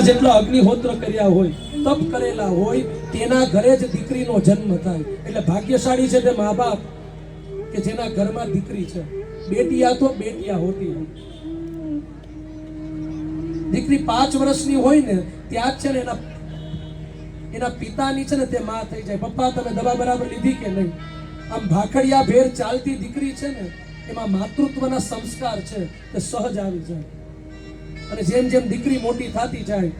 જેટલા અગ્નિહોત્ર કર્યા હોય, તપ કરેલા હોય, તેના ઘરે જ દીકરીનો જન્મ થાય. એટલે ભાગ્યશાળી છે તે મા બાપ કે જેના ઘરમાં દીકરી છે. બેટિયા તો બેટિયા હોતી દીકરી પાંચ વર્ષની હોય ને, ત્યાં જ છે ને એના એના પિતાની છે ને તે માં થઈ જાય. પપ્પા, તમે દવા બરાબર લીધી કે નહીં? આમ ભાખડિયા ભેર ચાલતી દીકરી છે ને, એમાં માતૃત્વના સંસ્કાર છે, તે સહજ આવી જાય. અને જેમ જેમ દીકરી મોટી થતી જાય,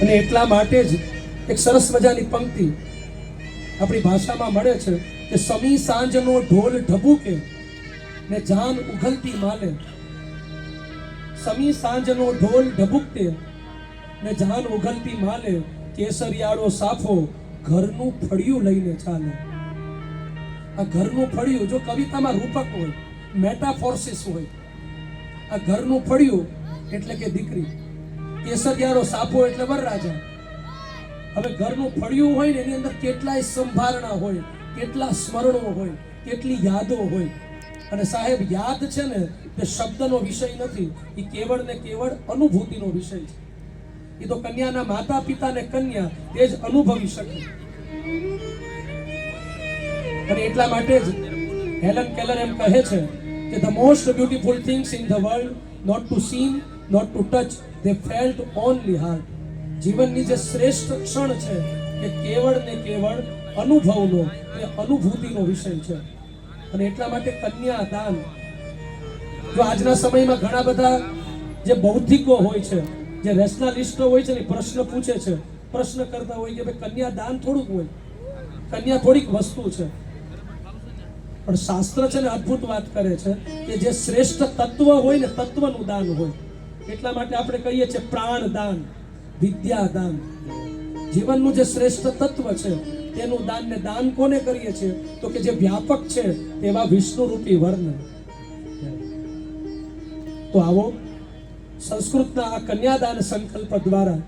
અને એટલા માટે જ એક સરસ મજાની પંક્તિ આપણી ભાષામાં મળે છે કે સમી સાંજનો ઢોલ ઢબુકે ને જાન ઉઘલતી માલે. સમી સાંજનો ઢોલ ઢબુકતે ને જાન ઉઘલતી માલે, કેસરિયાળો સાફો ઘરનું ફળિયું લઈને ચાલે. આ ઘરનું ફળિયું જો કવિતામાં રૂપક હોય મેટાફોર્સિસ હોય, આ ઘરનું ફળિયું એટલે કે દીકરી કેસરિયારો સાપો એટલે વરરાજા. હવે ઘરનું ફળિયું હોય ને એની અંદર કેટલાય સંભારણા હોય, કેટલા સ્મરણો હોય, કેટલી યાદો હોય. અને સાહેબ, યાદ છે ને, તે શબ્દનો વિષય નથી, એ કેવળ ને કેવળ અનુભૂતિનો વિષય છે. એ તો કન્યાના માતા પિતા ને કન્યા, તે જ અનુભવી શકે. અને એટલા માટે જ હેલન કેલર એમ કહે છે કે the most beautiful things in the world not to seen not to touch they felt only heart જીવનની જે શ્રેષ્ઠ ક્ષણ છે કે કેવળ ને કેવળ અનુભવનો, એ અનુભૂતિનો વિષય છે. અને એટલા માટે કન્યા દાન. જો આજના સમયમાં ઘણા બધા જે બૌદ્ધિકો હોય છે, જે રેશનાલિસ્ટો હોય છે ને પ્રશ્ન પૂછે છે, પ્રશ્ન કરતા હોય કે ભાઈ કન્યા દાન થોડુંક હોય. કન્યા થોડીક વસ્તુ છે. પણ શાસ્ત્ર છે ને અદ્ભુત વાત કરે છે કે જે શ્રેષ્ઠ તત્વ હોય ને તત્વનું દાન હોય. એટલા માટે આપણે કહીએ છીએ પ્રાણ દાન વિદ્યા દાન જીવનનું જે શ્રેષ્ઠ તત્વ છે, તેનું દાન ને દાન કોને કરીએ છીએ? તો કે જે વ્યાપક છે, તેવા વિષ્ણુ રૂપી વર્ણ તો આવો સંસ્કૃતના આ કન્યાદાન સંકલ્પ દ્વારા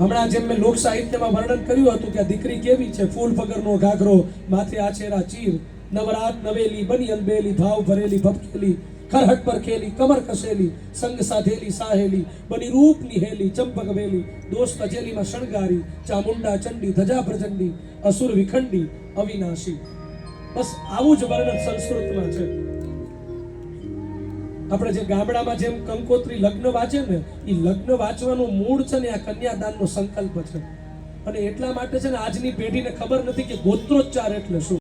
હમણાં જેમ મેં લોક સાહિત્યમાં વર્ણન કર્યું હતું કે દીકરી કેવી છે? ફૂલ ફગરનો ઘાઘરો, માથે આછેરા ચીર, નવરાત નવેલી, બની અલબેલી, ભાવ ભરેલી, ભપકેલી, ખરહટ પર ખેલી કમર કસેલી, સંગ સાધેલી, સાહેલી, બની રૂપ નિહેલી ચંપક વેલી, દોસ્ત અજેલીમાં શણગારી, ચામુંડા ચંડી, ધજા પ્રચંડી, અસુર વિખંડી, અવિનાશી. બસ આવું જ વર્ણન સંસ્કૃતમાં છે. આપણે જે ગામડામાં જેમ કંકોત્રી લગ્ન વાંચે ને એ લગ્ન વાંચવાનું મૂળ છે ને આ કન્યાદાનનો સંકલ્પ છે. અને એટલા માટે છે ને આજની પેઢીને ખબર નથી કે ગોત્રોચ્ચાર એટલે શું.